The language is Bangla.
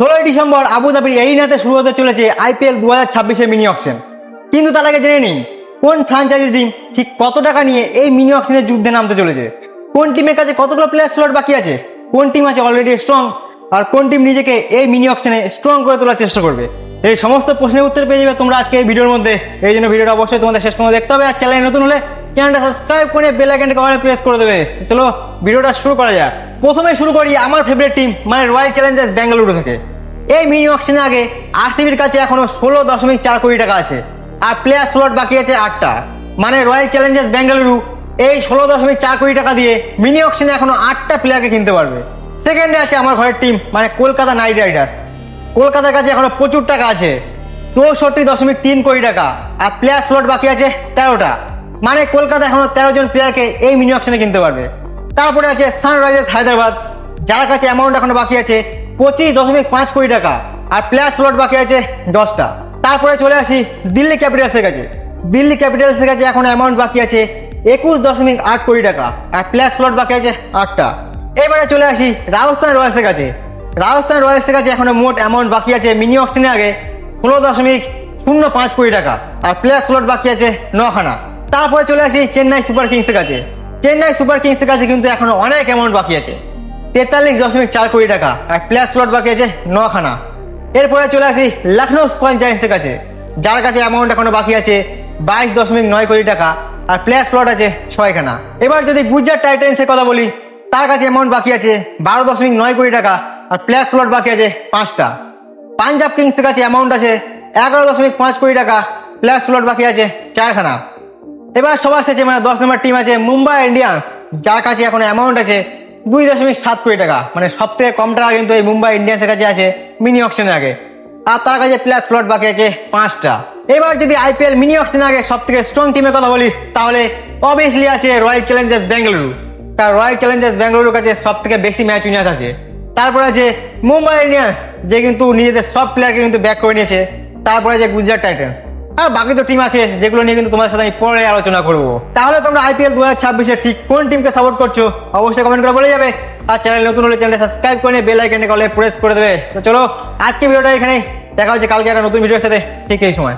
ষোলোই ডিসেম্বর আবুধাবির এরিনাতে শুরু হতে চলেছে আইপিএল দু হাজার ছাব্বিশের মিনি অকশন কিন্তু তার আগে জেনে নিন কোন ফ্রাঞ্চাইজি টিম ঠিক কত টাকা নিয়ে এই মিনি অকশনের যুদ্ধে নামতে চলেছে? কোন টিমের কাছে কতগুলো প্লেয়ার স্লট বাকি আছে? কোন টিম আছে অলরেডি স্ট্রং আর কোন টিম নিজেকে এই মিনি অকশনে স্ট্রং করে তোলার চেষ্টা করবে? এই সমস্ত প্রশ্নের উত্তর পেয়ে যাবে তোমরা আজকে এই ভিডিওর মধ্যে। এই জন্য ভিডিওটা অবশ্যই তোমাদের শেষ পর্যন্ত দেখতে হবে আর চ্যানেল নতুন হলে চ্যানেলটা সাবস্ক্রাইব করে বেল আইকনটা কমারে প্রেস করে দেবে। চলো, ভিডিওটা শুরু করা যাক। প্রথমে শুরু করি আমার ফেভারিট টিম মানে রয়্যাল চ্যালেঞ্জার্স বেঙ্গালুরু থেকে। এই মিনি অকশনের আগে আরসিবির কাছে এখনও ষোলো দশমিক চার কোটি টাকা আছে, আর প্লেয়ার স্লট বাকি আছে আটটা। মানে রয়্যাল চ্যালেঞ্জার্স বেঙ্গালুরু এই ষোলো দশমিক চার কোটি টাকা দিয়ে মিনি অকশনে এখনও আটটা প্লেয়ারকে কিনতে পারবে। সেকেন্ডে আছে আমার ঘরের টিম মানে কলকাতা নাইট রাইডার্স কলকাতার কাছে এখনও প্রচুর টাকা আছে, চৌষট্টি দশমিক তিন কোটি টাকা, আর প্লেয়ার স্লট বাকি আছে তেরোটা। মানে কলকাতা এখনও তেরো জন প্লেয়ারকে এই মিনি অকশনে কিনতে পারবে। তারপরে আছে সানরাইজার্স হায়দ্রাবাদ। যার কাছে অ্যামাউন্ট এখনও বাকি আছে পঁচিশ দশমিক পাঁচ কোটি টাকা আর প্লেয়ার স্লট বাকি আছে দশটা। তারপরে চলে আসি দিল্লি ক্যাপিটালসের কাছে। দিল্লি ক্যাপিটালসের কাছে এখন অ্যামাউন্ট বাকি আছে একুশ দশমিক আট কোটি টাকা আর প্লেয়ার স্লট বাকি আছে আটটা। এবারে চলে আসি রাজস্থান রয়্যালসের কাছে। রাজস্থান রয়্যালসের কাছে এখনও মোট অ্যামাউন্ট বাকি আছে মিনি অকশনের আগে ষোলো দশমিক শূন্য পাঁচ কোটি টাকা আর প্লেয়ার স্লট বাকি আছে নখানা। তারপরে চলে আসি চেন্নাই সুপার কিংসের কাছে। চেন্নাই সুপার কিংসের কাছে কিন্তু এখনও অনেক অ্যামাউন্ট বাকি আছে। তেতাল্লিশ দশমিক চার কোটি টাকা আর প্লেয়ার স্লট বাকি আছে নখানা। এরপরে চলে আসি লখনৌ সুপার জায়ান্টসের কাছে। যার কাছে অ্যামাউন্ট এখনও বাকি আছে বাইশ দশমিক নয় কোটি টাকা আর প্লেয়ার স্লট আছে ছয়খানা। এবার যদি গুজরাট টাইটেন্সের কথা বলি, তার কাছে অ্যামাউন্ট বাকি আছে বারো দশমিক নয় কোটি টাকা আর প্লেয়ার স্লট বাকি আছে পাঁচটা। পাঞ্জাব কিংসের কাছে অ্যামাউন্ট আছে এগারো দশমিক পাঁচ কোটি টাকা প্লেয়ার স্লট বাকি আছে চারখানা। এবার সবার শেষে মানে দশ নম্বর টিম আছে মুম্বাই ইন্ডিয়ান্স যার কাছে এখন অ্যামাউন্ট আছে দুই দশমিক সাত কোটি টাকা। মানে সব থেকে কম টাকা কিন্তু এই মুম্বাই ইন্ডিয়ান্সের কাছে আছে মিনি অকশনের আগে। আর তার কাছে প্লেয়ার স্লট বাকি আছে পাঁচটা। এবার যদি আইপিএল মিনি অকশনের আগে সব থেকে স্ট্রং টিমের কথা বলি, তাহলে অবভিয়াসলি আছে রয়্যাল চ্যালেঞ্জার্স বেঙ্গালুরু তার রয়্যাল চ্যালেঞ্জার্স বেঙ্গালুরুর কাছে সব থেকে বেশি ম্যাচ উইনার্স আছে। তারপরে আছে মুম্বাই ইন্ডিয়ান্স যে কিন্তু নিজেদের সব প্লেয়ারকে কিন্তু ব্যাক করে নিয়েছে। তারপরে আছে গুজরাট টাইটান্স আর বাকি তো টিম আছে, যেগুলো নিয়ে কিন্তু তোমাদের সাথে আমি পরে আলোচনা করব। তাহলে তোমরা আইপিএল দু হাজার ঠিক কোন টিমকে সাপোর্ট করছ, অবশ্যই কমেন্ট করে বলে যাবে। আর চ্যানেল নতুন হলে চ্যানেল সাবস্ক্রাইব করে নিয়ে বেল আইকনে কলে প্রেস করে দেবে। তো চলো আজকে ভিডিওটা এখানে দেখা হচ্ছে কালকে একটা নতুন ভিডিওর সাথে, ঠিক এই সময়।